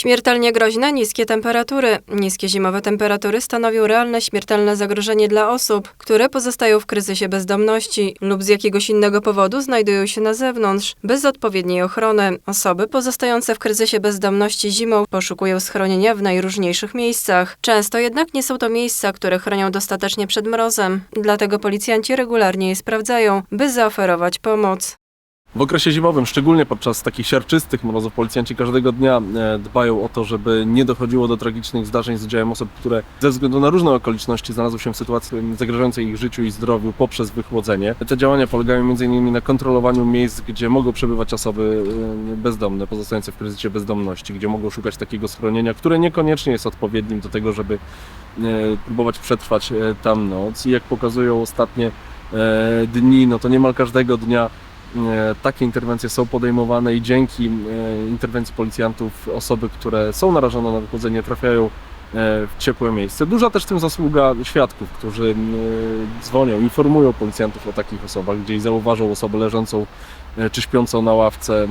Śmiertelnie groźne niskie temperatury. Niskie zimowe temperatury stanowią realne śmiertelne zagrożenie dla osób, które pozostają w kryzysie bezdomności lub z jakiegoś innego powodu znajdują się na zewnątrz, bez odpowiedniej ochrony. Osoby pozostające w kryzysie bezdomności zimą poszukują schronienia w najróżniejszych miejscach. Często jednak nie są to miejsca, które chronią dostatecznie przed mrozem. Dlatego policjanci regularnie je sprawdzają, by zaoferować pomoc. W okresie zimowym, szczególnie podczas takich siarczystych mrozów, policjanci każdego dnia e, dbają o to, żeby nie dochodziło do tragicznych zdarzeń z udziałem osób, które ze względu na różne okoliczności znalazły się w sytuacji zagrażającej ich życiu i zdrowiu poprzez wychłodzenie. Te działania polegają m.in. na kontrolowaniu miejsc, gdzie mogą przebywać osoby e, bezdomne, pozostające w kryzysie bezdomności, gdzie mogą szukać takiego schronienia, które niekoniecznie jest odpowiednim do tego, żeby e, próbować przetrwać tam noc. I jak pokazują ostatnie dni, no to niemal każdego dnia takie interwencje są podejmowane i dzięki e, interwencji policjantów osoby, które są narażone na wychodzenie trafiają e, w ciepłe miejsce. Duża też w tym zasługa świadków, którzy dzwonią, informują policjantów o takich osobach, gdzieś zauważą osobę leżącą e, czy śpiącą na ławce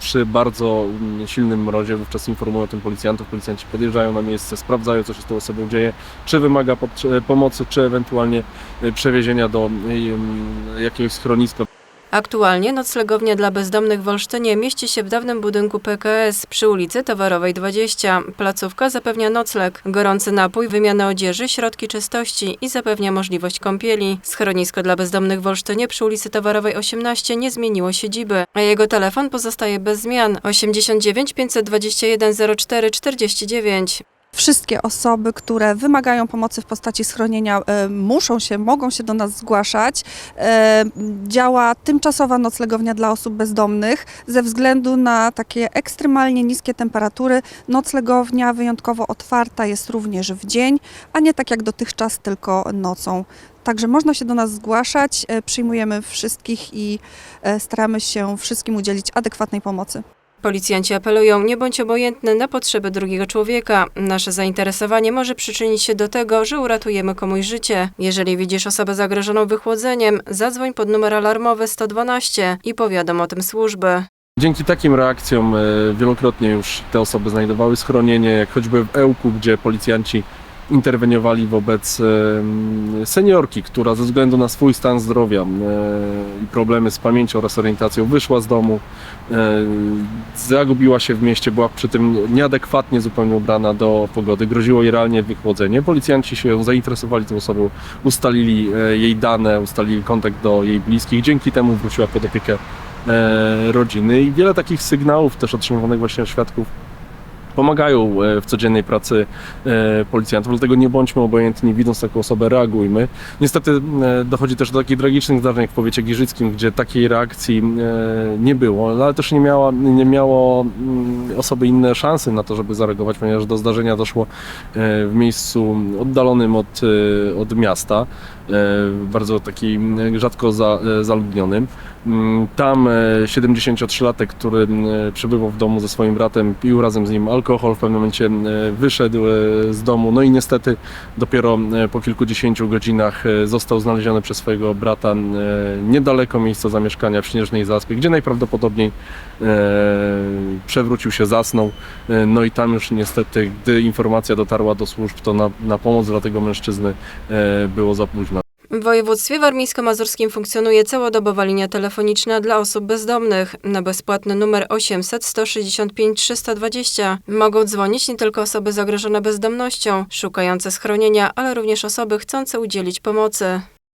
przy bardzo silnym mrozie, wówczas informują o tym policjantów, policjanci podjeżdżają na miejsce, sprawdzają co się z tą osobą dzieje, czy wymaga pomocy, czy ewentualnie e, przewiezienia do e, jakiegoś schroniska. Aktualnie noclegownia dla bezdomnych w Olsztynie mieści się w dawnym budynku PKS przy ulicy Towarowej 20. Placówka zapewnia nocleg, gorący napój, wymianę odzieży, środki czystości i zapewnia możliwość kąpieli. Schronisko dla bezdomnych w Olsztynie przy ulicy Towarowej 18 nie zmieniło siedziby, a jego telefon pozostaje bez zmian 89 521 04 49. Wszystkie osoby, które wymagają pomocy w postaci schronienia, e, muszą się, mogą się do nas zgłaszać. E, Działa tymczasowa noclegownia dla osób bezdomnych. Ze względu na takie ekstremalnie niskie temperatury, noclegownia wyjątkowo otwarta jest również w dzień, a nie tak jak dotychczas tylko nocą. Także można się do nas zgłaszać, e, przyjmujemy wszystkich i staramy się wszystkim udzielić adekwatnej pomocy. Policjanci apelują, nie bądź obojętny na potrzeby drugiego człowieka. Nasze zainteresowanie może przyczynić się do tego, że uratujemy komuś życie. Jeżeli widzisz osobę zagrożoną wychłodzeniem, zadzwoń pod numer alarmowy 112 i powiadom o tym służby. Dzięki takim reakcjom e, wielokrotnie już te osoby znajdowały schronienie, jak choćby w Ełku, gdzie policjanci interweniowali wobec seniorki, która ze względu na swój stan zdrowia i problemy z pamięcią oraz orientacją wyszła z domu, zagubiła się w mieście, była przy tym nieadekwatnie zupełnie ubrana do pogody, groziło jej realnie wychłodzenie. Policjanci się zainteresowali tą osobą, ustalili e, jej dane, ustalili kontakt do jej bliskich, dzięki temu wróciła pod opiekę e, rodziny i wiele takich sygnałów też otrzymywanych właśnie od świadków pomagają e, w codziennej pracy e, policjantów, dlatego nie bądźmy obojętni, widząc taką osobę reagujmy. Niestety e, dochodzi też do takich tragicznych zdarzeń w powiecie giżyckim, gdzie takiej reakcji nie było, ale też nie, miała, nie miało mm, osoby inne szansy na to, żeby zareagować, ponieważ do zdarzenia doszło w miejscu oddalonym od, od miasta, bardzo takim e, rzadko za, zaludnionym. Mm, Tam e, 73-latek, który przebywał w domu ze swoim bratem, pił razem z nim alkohol, w pewnym momencie m, wyszedł e, z domu, no i niestety dopiero e, po kilkudziesięciu godzinach e, został znaleziony przez swojego brata e, niedaleko miejsca zamieszkania w Śnieżnej Zaspie, gdzie najprawdopodobniej e, przewrócił się, zasnął, e, no i tam już niestety, gdy informacja dotarła do służb, to na, na pomoc dla tego mężczyzny e, było za późno. W województwie warmińsko-mazurskim funkcjonuje całodobowa linia telefoniczna dla osób bezdomnych. Na bezpłatny numer 800 165 320 mogą dzwonić nie tylko osoby zagrożone bezdomnością, szukające schronienia, ale również osoby chcące udzielić pomocy.